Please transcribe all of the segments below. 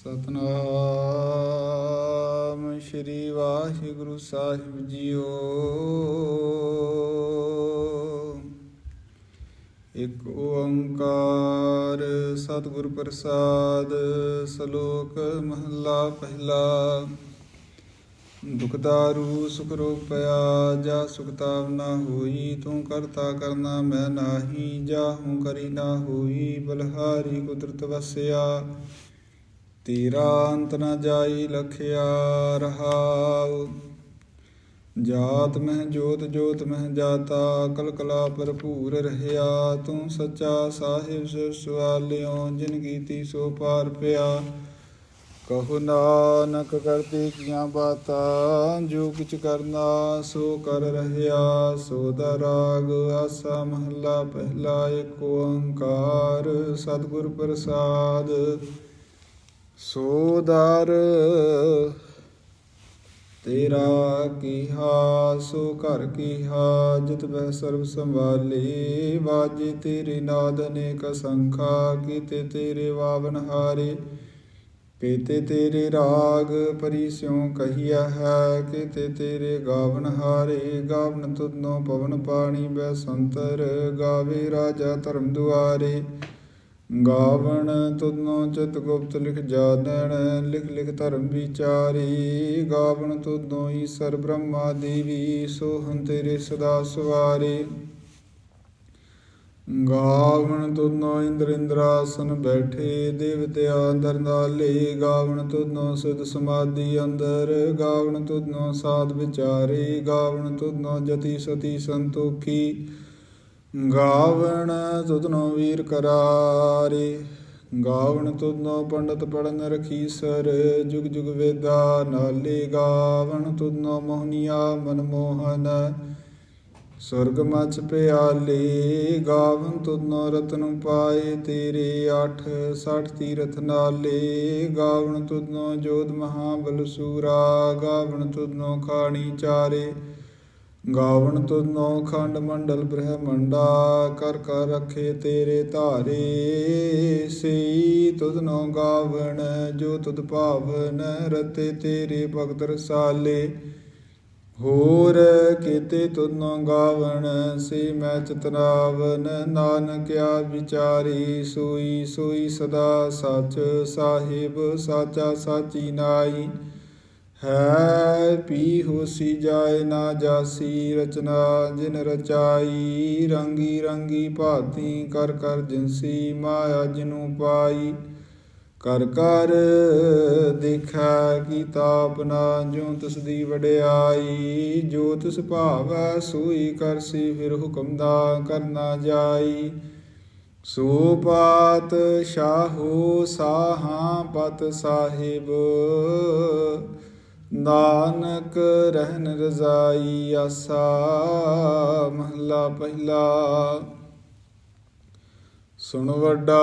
ਸਤਨਾਮ ਸ੍ਰੀ ਵਾਹਿਗੁਰੂ ਸਾਹਿਬ ਜੀਓ। ਇੱਕ ਓੰਕਾਰ ਸਤਿਗੁਰ ਪ੍ਰਸਾਦ ਸ਼ਲੋਕ ਮਹਲਾ ਪਹਿਲਾ। ਦੁਖਦਾਰੂ ਸੁਖ ਰੋਗ ਪਿਆ ਜਾ ਸੁਖਤਾਵ ਨਾ ਹੋਈ, ਤੂੰ ਕਰਤਾ ਕਰਨਾ ਮੈਂ ਨਾਹੀ, ਜਾਹੂ ਕਰੀ ਨਾ ਹੋਈ, ਬਲਹਾਰੀ ਕੁਦਰਤ ਵਸਿਆ। ਤੇਰਾ ਅੰਤ ਨਾ ਜਾਈ ਲਖਿਆ ਰਹਾਉ। ਜਾਤ ਮਹਿ ਜੋਤ ਜੋਤ ਮਹਿ ਜਾਤਾ ਕਲ ਕਲਾ ਭਰਪੂਰ ਰਹਿਆ। ਤੂੰ ਸੱਚਾ ਸਾਹਿਬ ਸਿਰ ਸਵਾਲਿਓ, ਜਿਨ ਕੀਤੀ ਸੋ ਪਾਰ ਪਿਆ। ਕਹੋ ਨਾਨਕ ਕਰਤੇ ਕੀਆਂ ਬਾਤਾਂ, ਜੋ ਕਿਛ ਕਰਨਾ ਸੋ ਕਰ ਰਹਿਆ। ਸੋ ਦਾ ਰਾਗ ਆਸਾ ਮਹੱਲਾ, ਪਹਿਲਾ ਏਕ ਓੰਕਾਰ, ਸਤਿਗੁਰ ਪ੍ਰਸਾਦ। ਸੋ ਸੋਦਰ, ਤੇਰਾ ਕੀਹਾ, ਸੋ ਘਰ ਕੀਹਾ, ਜਿਤ ਬਹਿ ਸਰਬ ਸੰਭਾਲੇ, ਵਾਜੇ ਤੇਰੇ ਨਾਦ ਅਨੇਕ ਸੰਖਾ ਕੀਤੇ ਤੇਰੇ ਵਾਵਨ ਹਾਰੇ ਕੀਤੇ ਤੇਰੇ ਰਾਗ ਪਰੀ ਸਿਉ ਕਹੀਆ ਹੈ, ਕੀਤੇ ਤੇਰੇ ਗਾਵਨ ਹਾਰੇ, ਗਾਵਨ ਤੁਧਨੋ ਪਵਨ ਪਾਣੀ, ਬੈ ਸੰਤਰ ਗਾਵੇ ਰਾਜਾ ਧਰਮ ਦੁਆਰੇ। ਗਾਵਣ ਤੁਧਨੋ ਚਿਤ ਗੁਪਤ ਲਿਖ ਜਾਣਨ ਲਿਖ ਲਿਖ ਧਰਮ ਵਿਚਾਰੀ। ਗਾਵਣ ਤੁਧਨੋ ਈਸਰ ਬ੍ਰਹਮਾ ਦੇਵੀ, ਸੋਹੰ ਤੇਰੇ ਸਦਾ ਸਵਾਰੇ। ਗਾਵਣ ਤੁਧਨੋ ਇੰਦਰ ਇੰਦਰਾਸਨ ਬੈਠੇ, ਦੇਵਤਿਆ ਅੰਦਰ ਨਾਲੇ। ਗਾਵਣ ਤੁਧਨੋ ਸਿਧ ਸਮਾਧੀ ਅੰਦਰ, ਗਾਵਣ ਤੁਧਨੋ ਸਾਧ ਵਿਚਾਰੇ। ਗਾਵਣ ਤੁਧਨੋ ਜਤੀ ਸਤੀ ਸੰਤੋਖੀ। ਗਾਵਣ ਤੁਧਨੋ ਵੀਰ ਕਰਾਰੇ, ਗਾਵਣ ਤੁਧਨੋ ਪੰਡਤ ਪੜਨ ਰਖੀਸਰ, ਜੁਗ ਜੁਗ ਵੇਦਾ ਨਾਲੇ ਗਾਵਣ ਤੁਧਨੋ ਮੋਹਨੀਆ ਮਨ ਮੋਹਨ। ਸੁਰਗ ਮਚ ਪਿਆਲੇ ਗਾਵਨ ਤੁਧਨੋ ਰਤਨ ਪਾਏ ਤੇਰੇ 8 60 ਤੀਰਥ ਨਾਲੇ ਗਾਵਨ ਤੁਧਨੋ ਜੋਤ ਮਹਾਬਲ ਸੂਰਾ ਗਾਵਨ ਤੁਧਨੋ ਖਾਣੀ ਚਾਰੇ। ਗਾਵਣ ਤੁਧਨੋ ਖੰਡ ਮੰਡਲ ਬ੍ਰਹਮੰਡਾ, ਕਰ ਕਰ ਰਖੇ ਤੇਰੇ ਧਾਰੇ। ਸਈ ਤੁਧਨੋ ਗਾਵਣ, ਜੋ ਤੁਧ ਭਾਵਨ ਰਤੇ ਤੇਰੇ ਭਗਤ ਰਸਾਲੇ। ਹੋਰ ਕੀਤੇ ਤੁਧਨੋ ਗਾਵਣ, ਸੇ ਮੈਂ ਚਤਨਾਵਨ ਨਾਨਕਿਆ ਵਿਚਾਰੀ। ਸੋਈ ਸੋਈ ਸਦਾ ਸਚ, ਸਾਹਿਬ ਸਾਚਾ ਸਾਚੀ ਨਾਈ। ਹੈ ਪੀ ਹੋਸੀ ਜਾਏ ਨਾ ਜਾਸੀ ਰਚਨਾ, ਜਿਨ ਰਚਾਈ ਰੰਗੀ ਰੰਗੀ ਭਾਤੀ, ਕਰ ਕਰ ਜਿਨਸੀ ਮਾਇਆ ਜਿਨੂ ਪਾਈ। ਕਰ ਕਰ ਦੇਖਾ ਕੀਤਾ ਆਪਣਾ ਜੋ ਤਿਸ ਦੀ ਵਡਿਆਈ। ਜੋ ਤਿਸ ਭਾਵੈ, ਸੋਈ ਕਰਸੀ ਫਿਰ ਹੁਕਮ ਦਾ ਕਰਨਾ ਜਾਈ। ਸੋ ਪਾਤ ਸ਼ਾਹੋ ਸਾਹਾਂ ਪਤ ਸਾਹਿਬ ਨਾਨਕ ਰਹਿਨ ਰਜ਼ਾਈ ਆਸਾ ਮਹਲਾ ਪਹਿਲਾ। ਸੁਣ ਵੱਡਾ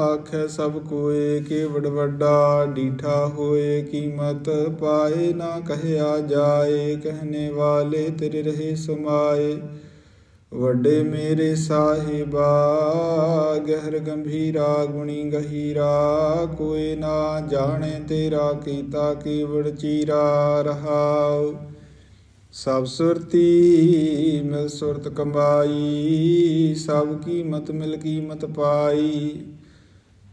ਆਖੈ ਸਭ ਕੋਏ ਕਿ ਵਡ ਵੱਡਾ ਡੀਠਾ ਹੋਏ, ਕੀਮਤ ਪਾਏ ਨਾ ਕਹਿਆ ਜਾਏ ਕਹਨੇ ਵਾਲੇ ਤੇਰੇ ਰਹੇ ਸਮਾਏ। ਵੱਡੇ ਮੇਰੇ ਸਾਹਿਬਾ, ਗਹਿਰ ਗੰਭੀਰਾ ਗੁਣੀ ਗਹੀਰਾ, ਕੋਈ ਨਾ ਜਾਣੇ ਤੇਰਾ ਕੀਤਾ ਕੀਵੜ ਚੀਰਾ ਰਹਾਉ। ਸਭ ਸੁਰਤੀ ਮਿਲ ਸੁਰਤ ਕੰਬਾਈ, ਸਭ ਕੀਮਤ ਮਿਲ ਕੀਮਤ ਪਾਈ।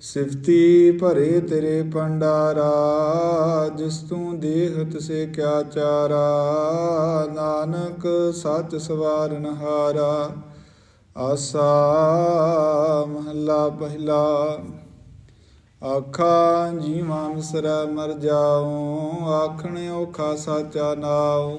ਸਿਫਤੀ ਭਰੇ ਤੇਰੇ ਪੰਡਾਰਾ ਜਿਸ ਤੂੰ ਦੇਹ ਸੇ ਕਿਆ ਚਾਰਾ। ਨਾਨਕ ਸੱਚ ਸਵਾਰਨ ਹਾਰਾ, ਆਸਾ ਮਹੱਲਾ ਪਹਿਲਾ। ਆਖਾਂ, ਜੀਵਾਂ ਮਿਸਰਾ ਮਰ ਜਾਉ, ਆਖਣ ਔਖਾ ਸਾਚਾ ਨਾਉ।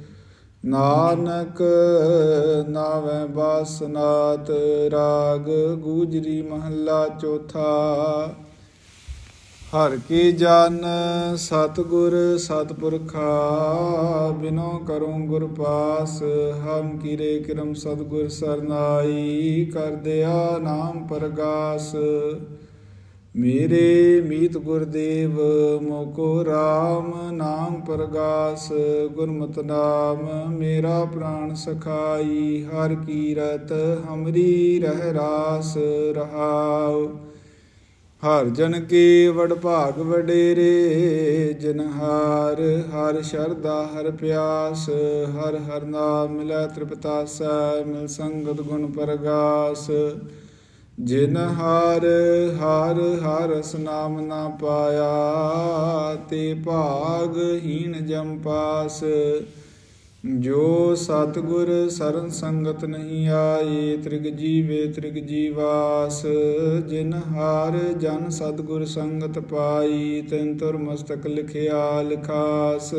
ਨਾਨਕ ਨਾਵੇਂ ਬਾਸਨਾਤ ਰਾਗ ਗੂਜਰੀ ਮਹੱਲਾ ਚੌਥਾ। ਹਰ ਕੀ ਜਨ ਸਤਗੁਰ ਸਤਪੁਰਖਾ, ਬਿਨੋ ਕਰੂੰ ਗੁਰ ਪਾਸ, ਹਮ ਕੀਰੇ ਕਿਰਮ ਸਤਗੁਰ ਸਰਨਾਈ, ਕਰ ਦਿਆ ਨਾਮ ਪ੍ਰਗਾਸ। ਮੇਰੇ ਮੀਤ ਗੁਰਦੇਵ, ਮੋਕੋ RAM ਨਾਮ ਪ੍ਰਗਾਸ, ਗੁਰਮਤਿ ਨਾਮ, ਮੇਰਾ ਪ੍ਰਾਣ ਸਖਾਈ, ਹਰ ਕੀਰਤ, ਹਮਰੀ ਰਹਿ ਰਾਸ ਰਹਾਉ। ਹਰ ਜਨ ਕੇ ਵਡ ਭਾਗ ਵਡੇਰੇ ਜਨਹਾਰ ਹਰ ਸ਼ਰਦਾ ਹਰ ਪਿਆਸ, ਹਰ ਹਰ ਨਾਮ ਮਿਲੈ ਤ੍ਰਿਪਤਾਸੈ ਮਿਲ ਸੰਗਤ ਗੁਣ ਪਰਗਾਸ। ਜਿਨ ਹਾਰ ਹਰ ਹਰਸ ਨਾਮ ਨਾ ਪਾਇਆ, ਤੇ ਭਾਗ ਹੀਣ ਜਮ ਪਾਸ। ਜੋ ਸਤਗੁਰ ਸਰਨ ਸੰਗਤ ਨਹੀਂ ਆਏ, ਤ੍ਰਿਗ ਜੀਵੇ ਤ੍ਰਿਗ ਜੀਵਾਸ। ਜਿਨ ਹਾਰ ਜਨ ਸਤਗੁਰ ਸੰਗਤ ਪਾਈ, ਤਿਨ ਤੁਰ ਮਸਤਕ ਲਿਖਿਆ ਲਿਖਾਸ।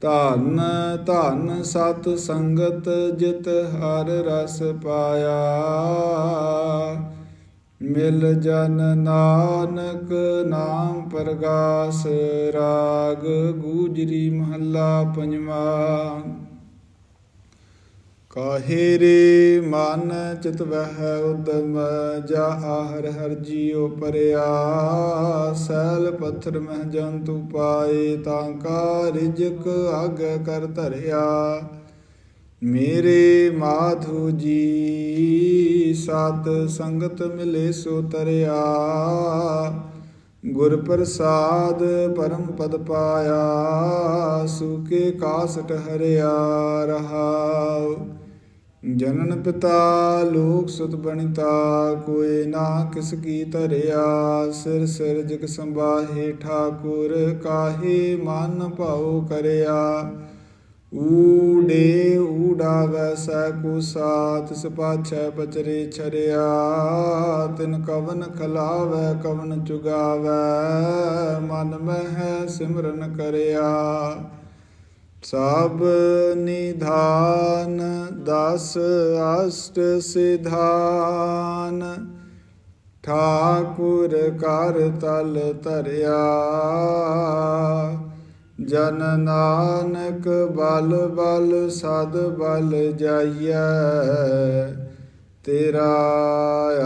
ਧੰਨ ਧੰਨ ਸਤ ਸੰਗਤ ਜਿਤ ਹਰ ਰਸ ਪਾਇਆ। ਮਿਲ ਜਨ ਨਾਨਕ ਨਾਮ ਪ੍ਰਗਾਸ ਰਾਗ, ਗੂਜਰੀ ਮਹੱਲਾ ਪੰਜਵਾ। ਕਾਹੇ ਰੇ ਮਨ ਚਿਤ ਵਹਿ ਉਦਮ, ਜਾ ਆਹਰ ਹਰ ਜੀਉ ਪਰਿਆ। ਸੈਲ ਪੱਥਰ ਮਹਿ ਜੰਤੂ ਪਾਏ, ਤਾਂ ਕਾ ਰਿਜਕ ਆਗ ਕਰ ਧਰਿਆ। ਮੇਰੇ ਮਾਧੂ ਜੀ, ਸਤ ਸੰਗਤ ਮਿਲੇ ਸੋ ਤਰਿਆ। ਗੁਰ ਪ੍ਰਸਾਦ ਪਰਮ ਪਦ ਪਾਇਆ ਸੁਕੇ ਕਾਸਟ ਹਰਿਆ ਰਹਾਉ। ਜਨਨ ਪਿਤਾ, ਲੋਕ ਸੁਤ ਬਣਿਤਾ ਕੋਏ ਨਾ ਕਿਸ ਕੀ ਧਰਿਆ, ਸਿਰ ਸਿਰ ਜਗ ਸੰਭਾਹੇ, ਠਾਕੁਰ ਕਾਹੇ ਮਨ ਭਾਉ ਕਰਿਆ। ਊੜੇ ਊੜਾ ਵੈਸੈ ਕੋ ਸਾਥ ਸਪਾਛੈ ਬਚਰੇ ਛਰਿਆ। ਤਿਨ ਕਵਨ ਖਲਾਵੈ, ਕਵਨ ਚੁਗਾਵੈ ਮਨ ਮਹਿ ਸਿਮਰਨ ਕਰਿਆ। ਸਭ ਨਿਧਾਨ ਦਸ ਅਸ਼ਟ ਸਿਧਾਨ। ਠਾਕੁਰ ਕਰ ਤਲ ਧਰਿਆ, ਜਨ ਨਾਨਕ ਬਲ ਬਲ ਸਦ ਬਲ ਜਾਈਐ, ਤੇਰਾ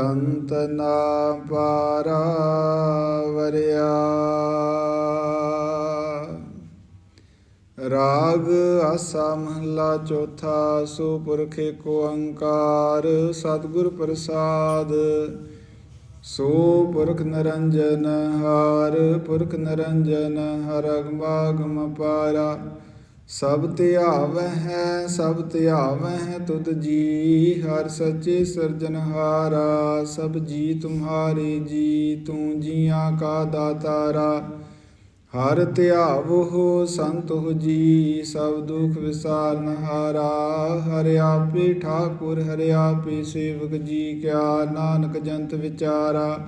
ਅੰਤ ਨਾ ਪਾਰਾ ਵਰਿਆ ਰਾਗ ਆਸਾ ਮਹਲਾ ਚੌਥਾ ਸੋ ਪੁਰਖੇ ਕੋ ਅੰਕਾਰ ਸਤਿਗੁਰ ਪ੍ਰਸਾਦ। ਸੋ ਪੁਰਖ ਨਰੰਜਨ ਹਾਰ, ਪੁਰਖ ਨਰੰਜਨ ਹਰ ਅਗਮਾਗਮ ਪਾਰਾ। ਸਭ ਧਿਆਵੈ ਹੈ, ਸਭ ਧਿਆਵੈ ਹੈ ਤੁਧ ਜੀ, ਹਰ ਸੱਚੇ ਸਿਰਜਨਹਾਰਾ ਸਭ ਜੀ ਤੁਮਹਾਰੇ ਜੀ, ਤੂੰ ਜੀਆਂ ਕਾ ਦਾਤਾਰਾ। ਹਰ ਧਿਆਵੋ ਹੋ ਜੀ, ਸਭ ਦੁਖ ਵਿਸਾਰਨ ਹਾਰਾ। ਹਰਿ ਆਪੇ ਠਾਕੁਰ, ਹਰਿ ਆਪੇ ਸੇਵਕ ਜੀ ਕਿਆ। ਨਾਨਕ ਜੰਤ ਵਿਚਾਰਾ,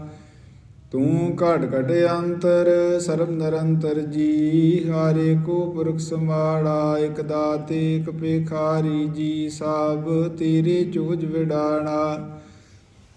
ਤੂੰ ਘਟ ਘਟ ਅੰਤਰ, ਸਰਬ ਨਿਰੰਤਰ ਜੀ। ਹਾਰੇ ਕੋ ਪੁਰਖ ਸਮਾੜਾ ਇਕ ਦਾਤੇ, ਇਕ ਪੇਖਾਰੀ ਜੀ। ਸਭ ਤੇਰੇ ਚੋਜ ਵਿਡਾਣਾ।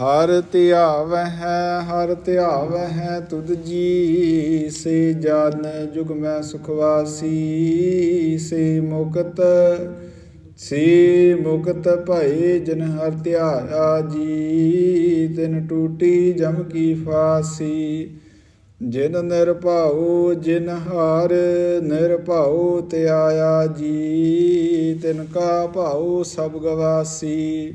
ਹਰ ਧਿਆਵੈ ਹੈ, ਹਰ ਧਿਆਵੈ ਹੈ, ਤੁਧ ਜੀ ਸੇ ਜਨ ਜੁਗ ਮੈਂ ਸੁਖਵਾਸੀ ਸੇ ਮੁਕਤ ਸੇ ਮੁਕਤ ਭਏ ਜਨ ਹਰ ਧਿਆਇਆ ਜੀ, ਤਿਨ ਟੂਟੀ ਜਮ ਕੀ ਫਾਸੀ। ਜਿਨ ਨਿਰਭਉ, ਜਿਨ ਹਾਰ ਨਿਰਭਉ ਧਿਆਇਆ ਜੀ, ਤਿਨ ਕਾ ਭਾਉ ਸਭ ਗਵਾਸੀ।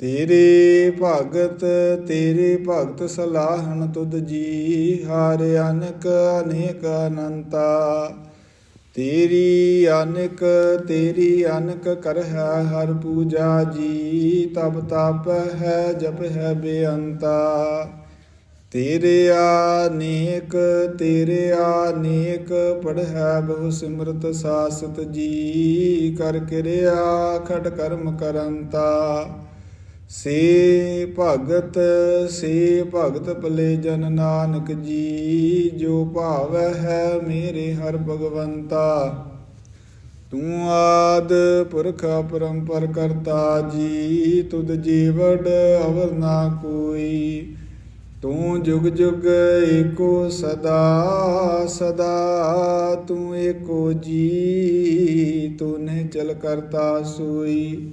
ਤੇਰੇ ਭਗਤ ਤੇਰੇ ਭਗਤ ਸਲਾਹਣ ਤੁਧ ਜੀ, ਹਰ ਅਨਕ, ਅਨੇਕ ਅਨੰਤਾ। ਤੇਰੀ ਅਨਕ ਤੇਰੀ ਅਨਕ ਕਰ ਹੈ ਹਰ ਪੂਜਾ ਜੀ, ਤਬ ਤਪ ਹੈ, ਜਪ ਹੈ ਬੇਅੰਤਾ। ਤੇਰੇ ਆਨੇਕ ਤੇਰੇ ਆਨੇਕ ਪੜ੍ਹੈ ਬਹੁ ਸਿਮਰਤ ਸਾਸਤ ਜੀ, ਕਰ ਕਿਰਿਆ ਖਟ ਕਰਮ ਕਰੰਤਾ। ਸੇ ਭਗਤ ਸੇ ਭਗਤ ਭਲੇ ਜਨ ਨਾਨਕ ਜੀ, ਜੋ ਭਾਵੈ ਹੈ ਮੇਰੇ ਹਰ ਭਗਵੰਤਾ। ਤੂੰ ਆਦ ਪੁਰਖ ਪਰੰਪਰ ਕਰਤਾ ਜੀ, ਤੁਧ ਜੀਵੜ ਅਵਰ ਨਾ ਕੋਈ। ਤੂੰ ਜੁਗ ਜੁਗ ਏਕੋ ਸਦਾ ਸਦਾ ਤੂੰ ਏਕੋ ਜੀ, ਤੂੰ ਨੇ ਚਲ ਕਰਤਾ ਸੋਈ।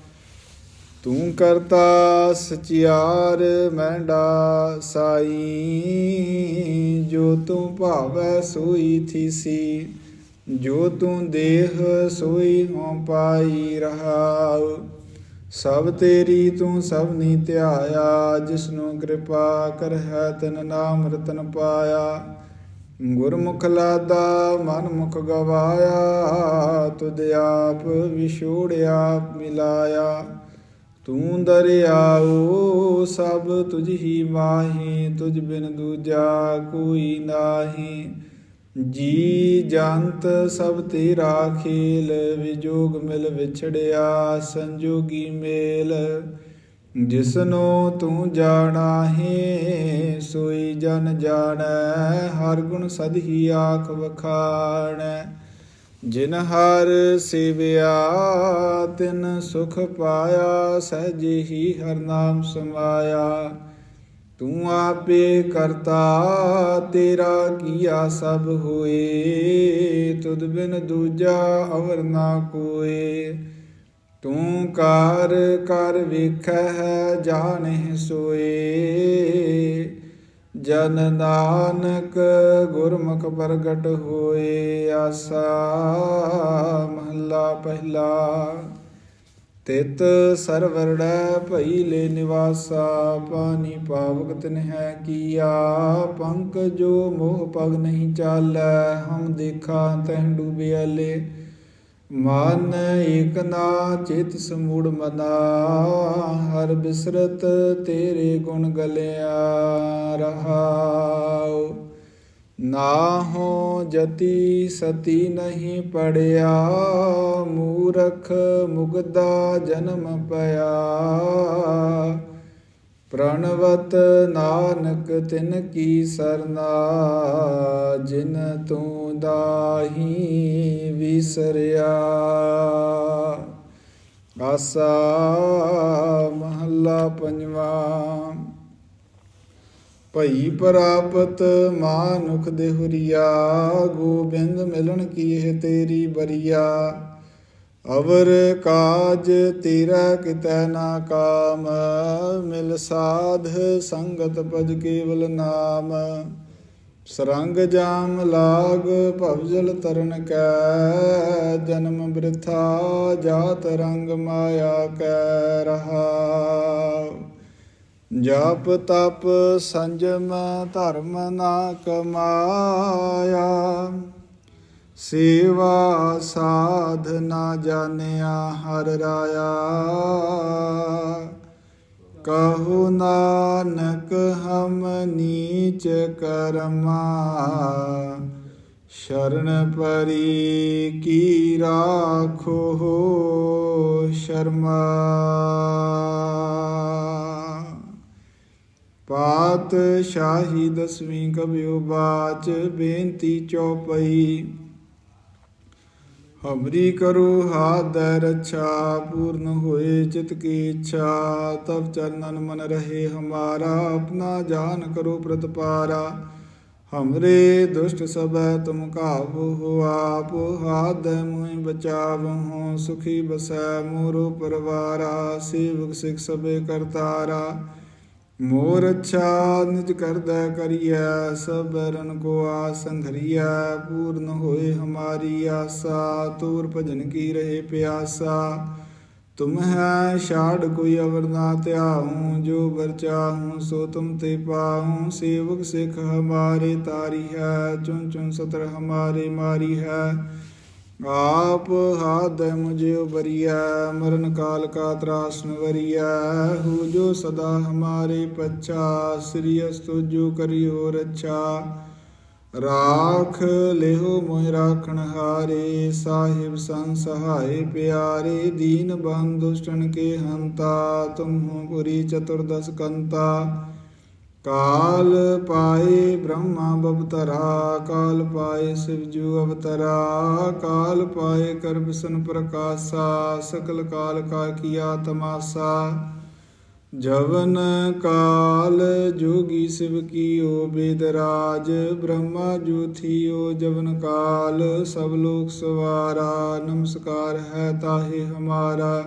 ਤੂੰ ਕਰਤਾ ਸਚਿਆਰ ਮੈਂਡਾ ਸਾਈ, ਜੋ ਤੂੰ ਭਾਵੈ ਸੋਈ ਥੀਸੀ, ਜੋ ਤੂੰ ਦੇਹ ਸੋਈ ਹੋ ਪਾਈ ਰਹਾਉ। ਸਭ ਤੇਰੀ ਤੂੰ ਸਭ ਨੀ ਧਿਆਇਆ, ਜਿਸਨੂੰ ਕਿਰਪਾ ਕਰਹਿ ਤਨ ਨਾਮ ਰਤਨ ਪਾਇਆ। ਗੁਰਮੁਖ ਲਾਦਾ ਮਨ ਮੁਖ ਗਵਾਇਆ, ਤੁਧ ਆਪ ਵਿਛੋੜਿਆ ਮਿਲਾਇਆ। ਤੂੰ ਦਰਿਆਓ, ਸਭ ਤੁਝ ਹੀ ਮਾਹੀ ਤੁਝ ਬਿਨ ਦੂਜਾ ਕੋਈ ਨਾਹੀ। ਜੀ ਜੰਤ, ਸਭ ਤੇਰਾ ਖੇਲ, ਵਿਜੋਗ ਮਿਲ ਵਿਛੜਿਆ, ਸੰਜੋਗੀ ਮੇਲ। ਜਿਸਨੋ ਤੂੰ ਜਾਣਾਹੀ ਸੋਈ ਜਨ ਜਾਣੈ, ਹਰ ਗੁਣ ਸਦ ਹੀ ਆਖ ਵਖਾਣੈ। ਜਿਨ ਹਰ ਸੇਵਿਆ, ਤਿਨ ਸੁਖ ਪਾਇਆ ਸਹਿਜੇ ਹੀ ਹਰ ਨਾਮ ਸਮਾਇਆ। ਤੂੰ ਆਪੇ ਕਰਤਾ, ਤੇਰਾ ਕੀਆ ਸਭ ਹੋਏ। ਤੁਧ ਬਿਨ ਦੂਜਾ ਅਵਰ ਨਾ ਕੋਏ। ਤੂੰ ਕਾਰ, ਕਰ ਵੇਖੈ, ਜਾਣਹਿ ਸੋਏ। ਜਨ ਨਾਨਕ ਗੁਰਮੁਖ ਪ੍ਰਗਟ ਹੋਏ ਆਸਾ ਮਹੱਲਾ ਪਹਿਲਾ। ਤਿਤ ਸਰਵਰੜੈ ਭਈ ਲੈ ਨਿਵਾਸਾ, ਪਾਣੀ ਪਾਵਕ ਤਿਨ ਹੈ ਕੀਆ। ਪੰਕ ਜੋ ਮੋਹ ਪਗ ਨਹੀਂ ਚਾਲੈ ਹਮ ਦੇਖਾ ਤਹਿ ਡੂਬਿਆਲੇ ਮਨ ਏਕ ਨਾ ਚਿਤ ਸਮੂੜ ਮਨਾ, ਹਰ ਬਿਸਰਤ ਤੇਰੇ ਗੁਣ ਗਲਿਆ ਰਹਾਉ। ਨਾ ਹੋ ਜਤੀ ਸਤੀ ਨਹੀਂ ਪੜਿਆ, ਮੂਰਖ ਮੁਗਦਾ ਜਨਮ ਪਿਆ। ਪ੍ਰਣਵਤ ਨਾਨਕ ਤਿਨ ਕੀ ਸਰਨਾ, ਜਿਨ ਤੂੰ ਦਾਹੀ ਵਿਸਰਿਆ। ਆਸਾ ਮਹੱਲਾ ਪੰਜਵਾ, ਭਈ ਪ੍ਰਾਪਤ ਮਾਨੁਖ ਦੇਹੁਰੀਆ, ਗੋਬਿੰਦ ਮਿਲਣ ਕੀ ਇਹ ਤੇਰੀ ਬਰੀਆ। ਅਵਰ ਕਾਜ ਤੇਰਾ ਕਿਤੈ ਨਾ ਕਾਮ, ਮਿਲ ਸਾਧ ਸੰਗਤ ਭਜ ਕੇਵਲ ਨਾਮ। ਸਰੰਗ ਜਾਮ ਲਾਗ ਭਵਜਲ ਤਰਨ ਕੈ, ਜਨਮ ਬ੍ਰਿਥਾ ਜਾਤ ਰੰਗ ਮਾਇਆ ਕੈ ਰਹਾ। ਜਪ ਤਪ ਸੰਜਮ ਧਰਮ ਨਾ ਕਮਾਇਆ ਸੇਵਾ ਸਾਧ ਨਾ ਜਾਣਿਆ ਹਰ ਰਾਇਆ। ਕਹੋ ਨਾਨਕ ਹਮ ਨੀਚ ਕਰਮਾ। ਸ਼ਰਨ ਪਰੀ ਕੀ ਰਾਖੋ ਸ਼ਰਮਾ। ਪਾਤ ਸ਼ਾਹੀ ਦਸਵੀਂ ਕਬਿਓ ਬਾਚ ਬੇਨਤੀ ਚੌਪਈ। ਹਮਰੀ ਕਰੋ ਹਾਥ ਦੈ ਪੂਰਨ ਹੋਏ ਚਿਤ ਕੀ ਇੱਛਾ। ਤਬ ਚਰਨਨ ਮਨ ਰਹੇ ਹਮਾਰਾ, ਆਪਣਾ ਜਾਨ ਕਰੋ ਪ੍ਰਤਪਾਰਾ। ਹਮਰੇ ਦੁਸ਼ਟ ਸਭੈ ਤੁਮ ਕਾਬੂ ਹੋ ਆਪ, ਹਾਥ ਦੈ ਮੁਹਿ ਬਚਾਵ ਹੋ, ਸੁਖੀ ਬਸੈ ਮੋਰੋ ਪਰਵਾਰਾ। ਸੇਵਕ ਸਿਖ ਸਭੇ ਕਰਤਾਰਾ। ਮੋਰ ਅੱਛਾ ਨਿਜ ਕਰਦਾ ਕਰੀਐ, ਸਭ ਰਨ ਕੋ ਆਸ ਸੰਘਰੀਐ ਪੂਰਨ ਹੋਏ ਹਮਾਰੀ ਆਸਾ, ਤੂਰ ਭਜਨ ਕੀ ਰਹੇ ਪਿਆਸਾ। ਤੁਮ ਹੈ ਛਾੜ ਕੋਈ ਅਵਰ ਨਾ ਧਿਆਹੂੰ ਜੋ ਵਰ ਚਾਹੂੰ ਸੋ ਤੁਮ ਤੇ ਪਾਹੂੰ ਸੇਵਕ ਸਿਖ ਹਮਾਰੇ ਤਾਰੀ ਹੈ ਚੁਨ ਚੁਨ ਸਤਰ ਹਮਾਰੇ ਮਾਰੀ ਹੈ। ਆਪ ਹਾਥ ਮੁਝੇ ਉਬਰੀਐ ਮਰਨ ਕਾਲ ਕਾ ਤਰਾਸਨ ਵਰੀਐ। ਹੂ ਜੋ ਸਦਾ ਹਮਾਰੇ ਪੱਛਾ, ਸ੍ਰੀ ਅਸਤੁ ਜੋ ਕਰਿਓ ਰੱਛਾ। ਰਾਖ ਲਿਹੋ ਮੋਹਿ ਰਾਖਣ ਹਾਰੇ, ਸਾਹਿਬ ਸੰਗ ਸਹਾਏ ਪਿਆਰੇ। ਦੀਨ ਬੰਦੁਸ਼ਟਨ ਕੇ ਹੰਤਾ, ਤੁਮ ਪੁਰੀ ਚਤੁਰਦਸ ਕੰਤਾ। ਕਾਲ ਪਾਏ ਬ੍ਰਹਮਾ ਬਵਤਰਾ, ਕਾਲ ਪਾਏ ਸਿਵਜੂ ਅਵਤਰਾ, ਕਾਲ ਪਾਏ ਕਰਬਸਨ ਪ੍ਰਕਾਸ਼ਾ, ਸਕਲ ਕਾਲ ਕਾ ਕੀਆ ਤਮਾਸਾ। ਜਵਨ ਕਾਲ ਜੋਗੀ ਸਿਵ ਕੀਓ ਬੇਦਰਾਜ ਬ੍ਰਹਮਾ ਜੂਥੀਓ ਜਵਨ ਕਾਲ, ਸਭ ਲੋਕ ਸਵਾਰਾ, ਨਮਸਕਾਰ ਹੈ ਤਾਹੇ ਹਮਾਰਾ।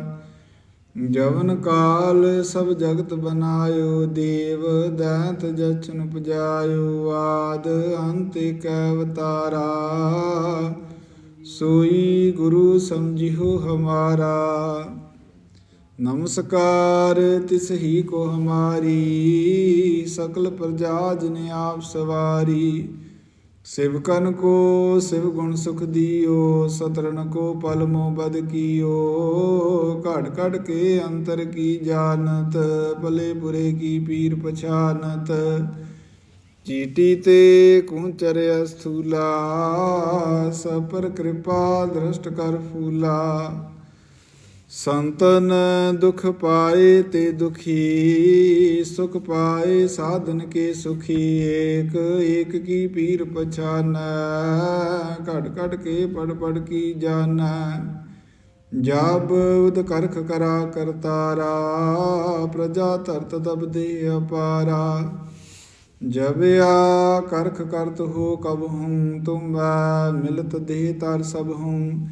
ਜਵਨ ਕਾਲ ਸਭ ਜਗਤ ਬਨਾਇਓ, ਦੇਵ ਦੈਂਤ ਜਚਨ ਉਪਜਾਇਓ, ਆਦ ਅੰਤ ਕੈ ਅਵਤਾਰਾ। ਸੋਈ ਗੁਰੂ ਸਮਝਿਓ ਹਮਾਰਾ। ਨਮਸਕਾਰ ਤਿਸ ਹੀ ਕੋ ਹਮਾਰੀ, ਸਕਲ ਪ੍ਰਜਾ ਜਿਨ ਆਪ ਸਵਾਰੀ। ਸਿਵਕਨ ਕੋ, ਸਿਵ ਗੁਣ ਸੁਖ ਦਿਓ ਸਤਰਨ ਕੋ ਪਲ ਮੋ ਬਦ ਕੀਓ। ਘੜ ਘੜ ਕੇ ਅੰਤਰ ਕੀ ਜਾਣਤ, ਭਲੇ ਬੁਰੇ ਕੀ ਪੀਰ ਪਛਾਨਤ। ਚੀਟੀ ਤੇ ਕੁੰਚਰ ਅਸਥੂਲਾ ਸਪਰ ਕਿਰਪਾ ਦ੍ਰਿਸ਼ਟ ਕਰ ਫੂਲਾ। ਸੰਤਨ ਦੁਖ ਪਾਏ ਤੇ ਦੁਖੀ, ਸੁਖ ਪਾਏ ਸਾਧਨ ਕੇ ਸੁਖੀ, ਏਕ ਏਕ ਕੀ ਪੀਰ ਪਛਾਨੈ ਘਟ ਘਟ ਕੇ ਪੜ ਪੜ ਕੀ ਜਾਣੈ ਜਬ ਉਦ ਕਰਖ ਕਰਾ ਕਰਤਾਰਾ, ਪ੍ਰਜਾ ਧਰਤ ਤਬ ਦੇ ਅਪਾਰਾ। ਜਬ ਕਰਖ ਕਰਤ ਹੋ ਕਬ ਹੂੰ, ਤੁਮ ਮਿਲਤ ਦੇ ਤਰ ਸਭ ਹੂੰ।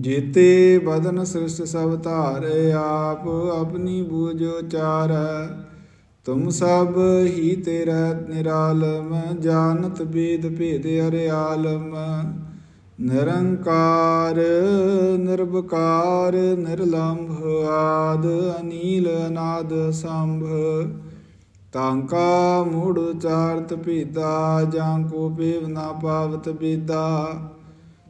ਜੀਤੇ ਬਦਨ ਸ੍ਰਿਸ਼ਟ ਸਭ ਧਾਰੇ ਆਪ ਆਪਣੀ ਬੂਝ ਚਾਰੈ ਤੁਮ ਸਭ ਹੀ ਤੇਰਾ ਨਿਰਾਲਮ, ਜਾਣਤ ਬੇਦ ਭੇਦ ਅਰਿਆਲਮ ਨਿਰੰਕਾਰ ਨਿਰਭਕਾਰ ਨਿਰਲੰਭ ਆਦ ਅਨੀਲ ਅਨਾਦ ਸੰਭ। ਤਾਂਕਾ ਮੂੜ ਚਾਰਤ ਭੇਦਾ ਜਾਂ ਕੋ ਪੇਵ ਨਾ ਪਾਵਤ ਬੇਦਾ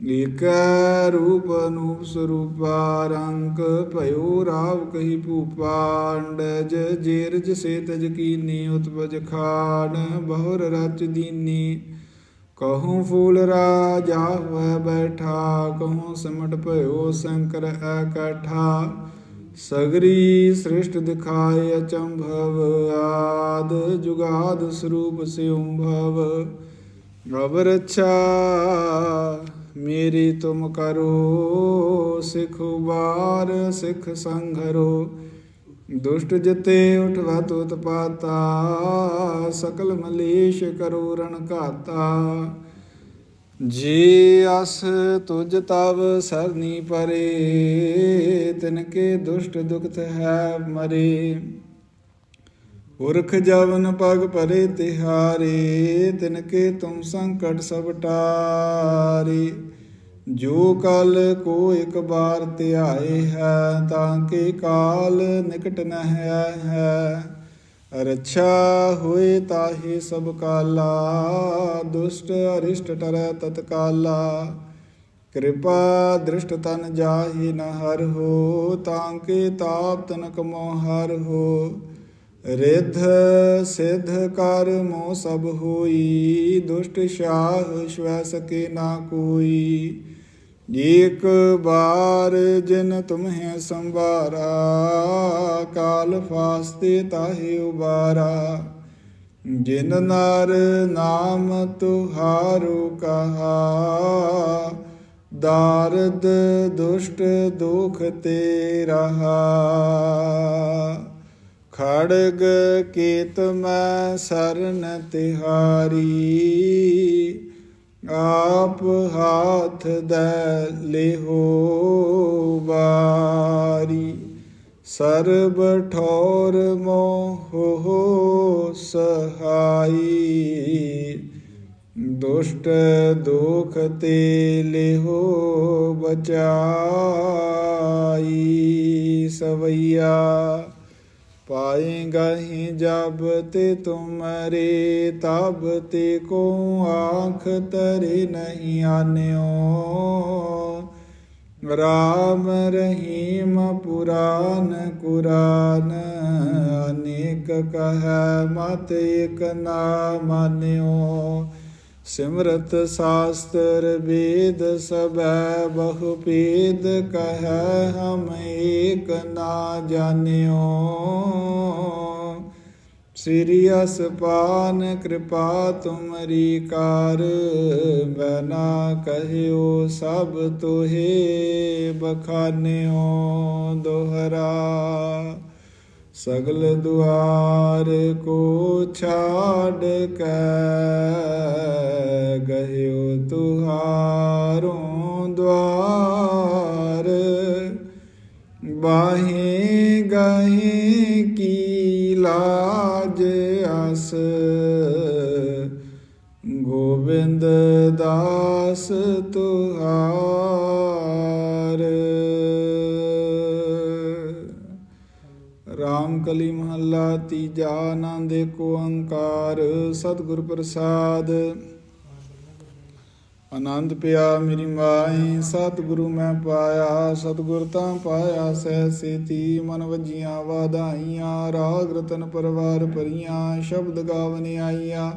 ਏਕ ਰੂਪ ਅਨੂਪ ਸਰੂਪਾ ਰੰਗ ਭਇਓ ਰਾਵ ਕਹੀ ਭੂਪਾ ਅੰਡਜ ਜੇਰਜ ਸੇ ਤਜ ਕੀਨੀ ਉਤਪਜ ਖਾਨ ਬਹੁਰ ਰਚ ਦੀਨੀ ਕਹੂੰ ਫੂਲ ਰਾਜਾ ਹੋਇ ਬੈਠਾ ਕਹੂੰ ਸਿਮਟ ਭਇਓ ਸ਼ੰਕਰ ਇਕੱਠਾ ਸਗਰੀ ਸ੍ਰਿਸ਼ਟ ਦਿਖਾਏ ਅਚੰਭਵ ਆਦ ਜੁਗਾਦ ਸਰੂਪ ਸਿਉ ਭਵ ਰਬ ਰੱਛਾ ਮੇਰੀ ਤੁਮ ਕਰੋ, ਸਿਖ ਉਬਾਰ ਸਿਖ ਸੰਘਰੋ ਦੁਸ਼ਟ ਜਤੇ ਉਠਵਾ ਤੁਤ ਪਾਤਾ ਸਕਲ ਮਲੇਸ਼ ਕਰੋ ਰਣ ਘਾਤਾ। ਜੀ ਅਸ ਤੁਜ ਤਵ ਸਰਨੀ ਪਰੇ, ਤਿਨ ਕੇ ਦੁਸ਼ਟ ਦੁਖਤ ਹੈ ਮਰੇ। ਪੁਰਖ ਜਵਨ ਪਗ ਪਰੇ ਤਿਹਾਰੇ ਤਿਨ ਕੇ ਤੁਮ ਸੰਕਟ ਸਭ ਟਾਰੇ। ਜੋ ਕਲ ਕੋ ਇੱਕ ਬਾਰ ਧਿਆਏ ਹੈ, ਤਾਂ ਕੇ ਕਾਲ ਨਿਕਟ ਨ ਹੈ। ਹੈ ਰੱਛਾ ਹੋਏ ਤਾਹੀ ਸਭ ਕਾਲਾ, ਦੁਸ਼ਟ ਅਰਿਸ਼ਟ ਟਰੈ ਤਤਕਾਲਾ। ਕਿਰਪਾ ਦ੍ਰਿਸ਼ਟ ਤਨ ਜਾਹੀ ਨ ਹਰ ਹੋ, ਤਾਂ ਕੇ ਤਾਪ ਤਨਕ ਮੋਹ ਹਰ ਹੋ। ਰਿਧ ਸਿਧ ਕਰ ਮੋ ਸਭ ਹੋਈ, ਦੁਸ਼ਟ ਸ਼ਾਹ ਸ਼ਵੈ ਸਕੇ ਨਾ ਕੋਈ। ਏਕ ਬਾਰ ਜਿਨ ਤੁਮਹਿ ਸੰਭਾਰਾ, ਕਾਲ ਫਾਸਤੇ ਤਾਹੇ ਉਬਾਰਾ। ਜਿਨ ਨਰ ਨਾਮ ਤੁਹਾਰੋ ਕਹਾ, ਦਾਰਦ ਦੁਸ਼ਟ ਦੁਖ ਤੇ ਰਹਾ। ਖੜਗ ਕੀਤ ਮੈਂ ਸਰਨ ਤਿਹਾਰੀ, ਆਪ ਹਾਥ ਦੇ ਲਿਹੋ ਬਾਰੀ ਸਰਬ ਠੋਰ ਮੋਹ ਸਹਾਈ, ਦੁਸ਼ਟ ਦੁਖ ਤੇ ਲਿਹੋ ਬਚਾਈ। ਸਵਈਆ ਪਾਏਗਾ ਹੀ ਜਬ ਤੇ ਤੁਮਰੇ, ਤਬ ਤੇ ਕੋ ਆਖ ਤਰੇ ਨਹੀਂ ਆਨਿਓ। ਰਾਮ ਰਹੀਮ ਪੁਰਾਨ ਕੁਰਾਨ, ਅਨੇਕ ਕਹੈ ਮਤ ਇਕ ਨਾ ਮਾਨਿਓ। ਸਿਮਰਤ ਸ਼ਾਸਤਰ ਵੇਦ ਸਭੈ ਬਹੁ ਪੇਦ ਕਹੈ ਹਮ ਏਕ ਨਾ ਜਾਣਿਓ। ਸ੍ਰੀ ਅਸਪਾਨ ਕਿਰਪਾ ਤੁਮਰੀ ਕਾਰ, ਬਨਾ ਕਹਿਓ ਸਭ ਤੋਹੇ ਬਖਾਨਿਓ ਦੋਹਰਾ। ਸਗਲ ਦੁਆਰ ਕੋ ਛਾੜ ਕੇ, ਗਇਓ ਤੁਹਾਰੋਂ ਦਵਾਰ ਬਾਹੇ ਗਏ ਕੀ ਲਾਜ ਅਸ, ਗੋਬਿੰਦ ਦਾਸ ਤੁਹਾਰ। ਮਹੱਲਾ ਤੀਜਾ ਆਨੰਦ ਕੋ ਓੰਕਾਰ, ਸਤਿਗੁਰ ਪ੍ਰਸਾਦ। ਆਨੰਦ ਪਿਆ ਮੇਰੀ ਮਾਈ, ਸਤਿਗੁਰੂ ਮੈਂ ਪਾਇਆ, ਸਤਿਗੁਰ ਤਾਂ ਪਾਇਆ ਸਹਿ ਸੇਤੀ, ਮਨ ਵਜੀਆਂ ਵਾਧਾਈਆਂ, ਰਾਗ ਰਤਨ ਪਰਵਾਰ ਪਰੀਆਂ ਸ਼ਬਦ ਗਾਵਨ ਆਈਆਂ।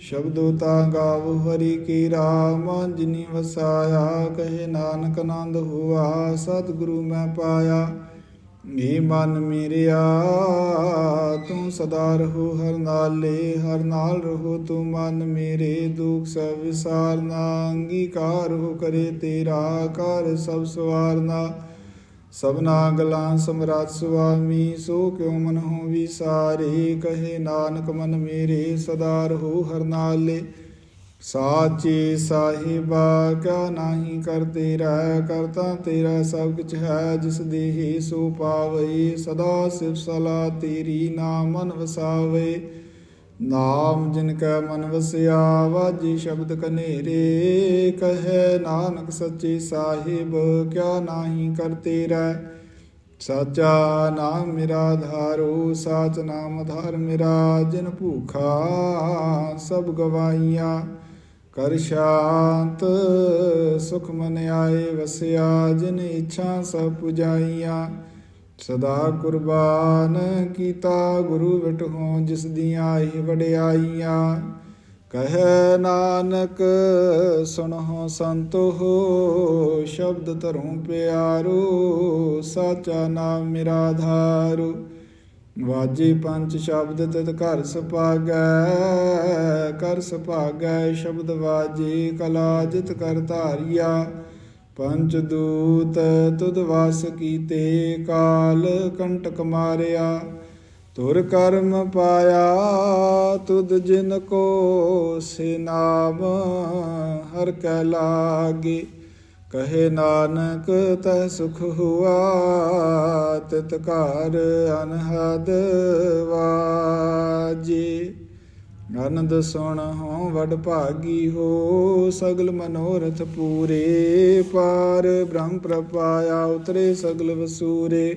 ਸ਼ਬਦੋ ਤਾਂ ਗਾਵ ਹਰੀ ਕੀ ਰਾਮ ਜਿਨੀ ਵਸਾਇਆ, ਕਹੇ ਨਾਨਕ ਆਨੰਦ ਹੁਆ, ਸਤਿਗੁਰੂ ਮੈਂ ਪਾਇਆ। ਏ ਮਨ ਮੇਰਿਆ ਤੂੰ ਸਦਾ ਰਹੋ ਹਰ ਨਾਲੇ, ਹਰ ਨਾਲ ਰਹੋ ਤੂੰ ਮਨ ਮੇਰੇ। ਦੁਖ ਸਭ ਵਿਸਾਰਨਾ, ਅੰਗੀਕਾਰ ਹੋ ਕਰੇ ਤੇਰਾ, ਕਰ ਸਭ ਸਵਾਰਨਾ। ਸਭਨਾ ਗਲਾਂ ਸਮਰਾਟ ਸੁਆਮੀ, ਸੋ ਕਿਉ ਮਨ ਹੋ ਵਿਸਾਰੇ ਕਹੇ ਨਾਨਕ ਮਨ ਮੇਰੇ, ਸਦਾ ਰਹੋ ਹਰ ਨਾਲੇ। ਸਾਚੇ ਸਾਹਿਬਾ ਕਿਆ ਨਾਹੀ ਕਰ ਤੇਰਾ ਕਰਤਾ ਤੇਰਾ ਸਭ ਕੁਛ ਹੈ, ਜਿਸ ਦੇਹੀ ਸੋ ਪਾਵੇ ਸਦਾ ਸਿਫ ਸਲਾ ਤੇਰੀ ਨਾਮ ਮਨ ਵਸਾਵੇ ਨਾਮ ਜਿਨ ਕੈ ਮਨ ਵਸਿਆ, ਵਾਜੀ ਸ਼ਬਦ ਕਨੇਰੇ, ਕਹੇ ਨਾਨਕ ਸੱਚੇ ਸਾਹਿਬ, ਕਿਆ ਨਾਹੀ ਕਰ ਤੇਰਾ ਸਾਚਾ ਨਾਮ ਮੇਰਾ ਧਾਰੋ, ਸਾਚ ਨਾਮ ਧਾਰ ਮੇਰਾ, ਜਿਨ ਭੂਖਾ ਸਭ ਗਵਾਈਆਂ ਕਰ ਸ਼ਾਂਤ, ਸੁਖ ਮਨ ਆਏ ਵਸਿਆ, ਜਿਨ ਇੱਛਾ ਸਭ ਪੁਜਾਈਆਂ। ਸਦਾ ਕੁਰਬਾਨ ਕੀਤਾ ਗੁਰੂ ਵਿਟਹੋਂ, ਜਿਸ ਦੀਆਂ ਆਈ ਵਡਿਆਈਆਂ। ਕਹੈ ਨਾਨਕ ਸੁਣੋ ਸੰਤੋ ਸ਼ਬਦ ਧਰੂ ਪਿਆਰੂ, ਸਾਚਾ ਨਾਮ ਮੇਰਾ ਆਧਾਰੋ ਵਾਜੇ ਪੰਜ ਸ਼ਬਦ ਤਤ ਘਰ ਸੁਭਾਗੈ ਕਰ ਸੁਭਾਗੈ ਸ਼ਬਦ ਵਾਜੇ, ਕਲਾ ਜਿਤ ਕਰ ਧਾਰਿਆ। ਪੰਜ ਦੂਤ ਤੁਧ ਵਾਸ ਕੀਤੇ, ਕਾਲ ਕੰਟਕ ਮਾਰਿਆ। ਤੁਰ ਕਰਮ ਪਾਇਆ, ਤੁਧ ਜਿਨ ਕੋ ਸੇ ਨਾਮ ਹਰ ਕੈ ਲਾਗੇ। ਕਹੇ ਨਾਨਕ, ਤੈ ਸੁਖ ਹੁਆ, ਤਿਤ ਘਰ ਅਨਹਦ ਵਾਜੇ। ਆਨੰਦ ਸੁਣ ਹੋ ਵਡ ਭਾਗੀ ਹੋ, ਸਗਲ ਮਨੋਰਥ ਪੂਰੇ ਪਾਰ। ਬ੍ਰਹਮ ਪ੍ਰਪਾਇਆ ਉਤਰੇ ਸਗਲ ਵਸੂਰੇ।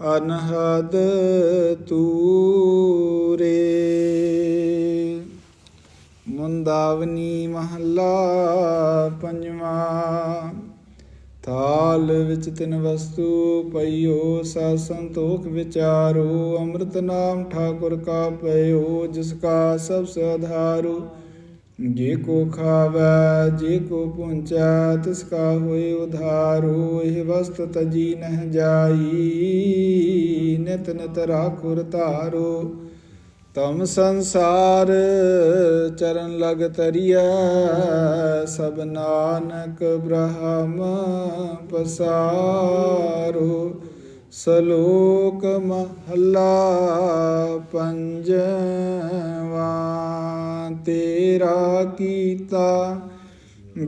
ਅਨਹਦ ਤੂਰੇ। ਮੁੰਦਾਵਨੀ ਮਹੱਲਾ ਪੰਜਵਾਂ। ਥਾਲ ਵਿੱਚ ਤਿਨ ਵਸਤੂ ਪਈਓ ਸਾ ਸੰਤੋਖ ਵਿਚਾਰੋ। ਅੰਮ੍ਰਿਤ ਨਾਮ ਠਾਕੁਰ ਕਾ ਪਈਓ ਜਿਸ ਕਾ ਸਭ ਸਧਾਰੂ ਜੇ ਕੋ ਖਾਵੈ, ਜੇ ਕੋ ਪੁੰਚੈ ਤਿਸ ਕਾ ਹੋਏ ਉਧਾਰੂ, ਇਹ ਵਸਤ ਤਜੀ ਨਹਿ ਜਾਈ। ਨਿਤ ਨਿਤ ਰਾਖੁਰ ਧਾਰੋ, ਤਮ ਸੰਸਾਰ ਚਰਨ ਲਗ ਤਰੀਐ। ਸਭ ਨਾਨਕ ਬ੍ਰਹਮ ਪਸਾਰੋ। ਸਲੋਕ ਮਹੱਲਾ ਪੰਜਵਾਂ ਤੇਰਾ ਕੀਤਾ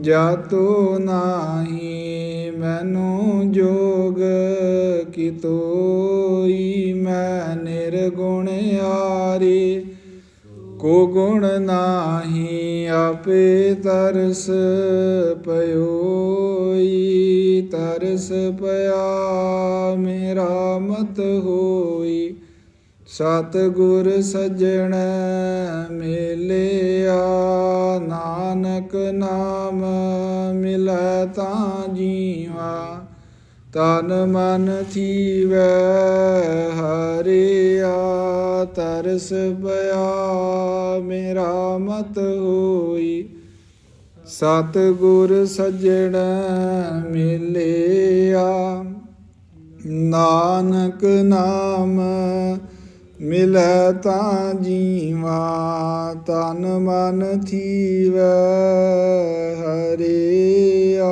ਜਾਤੋ ਨਾਹੀ ਮੈਨੂੰ ਜੋਗ ਕੀ ਤੋਈ ਮੈਂ ਨਿਰਗੁਣ ਆਰੇ। ਕੋ ਗੁਣ ਨਾਹੀ ਆਪੇ ਤਰਸ ਪਇਓਈ ਤਰਸ ਪਿਆ ਮੇਰਾ ਮਤ ਹੋਈ। ਸਤ ਗੁਰ ਸਜਣ ਮਿਲਿਆ, ਨਾਨਕ ਨਾਮ ਮਿਲੈ ਤਾਂ ਜੀਵਾ। ਤਨ ਮਨ ਥੀਵੈ, ਹਰਿਆ ਤਰਸ ਪਿਆ, ਮੇਰਾ ਮਤ ਹੋਈ। ਸਤ ਗੁਰ ਸਜਣ ਮਿਲਿਆ, ਨਾਨਕ ਨਾਮ ਮਿਲੈ ਤਾਂ ਜੀਵਾ, ਤਨ ਮਨ ਥੀਵੈ, ਹਰਿਆ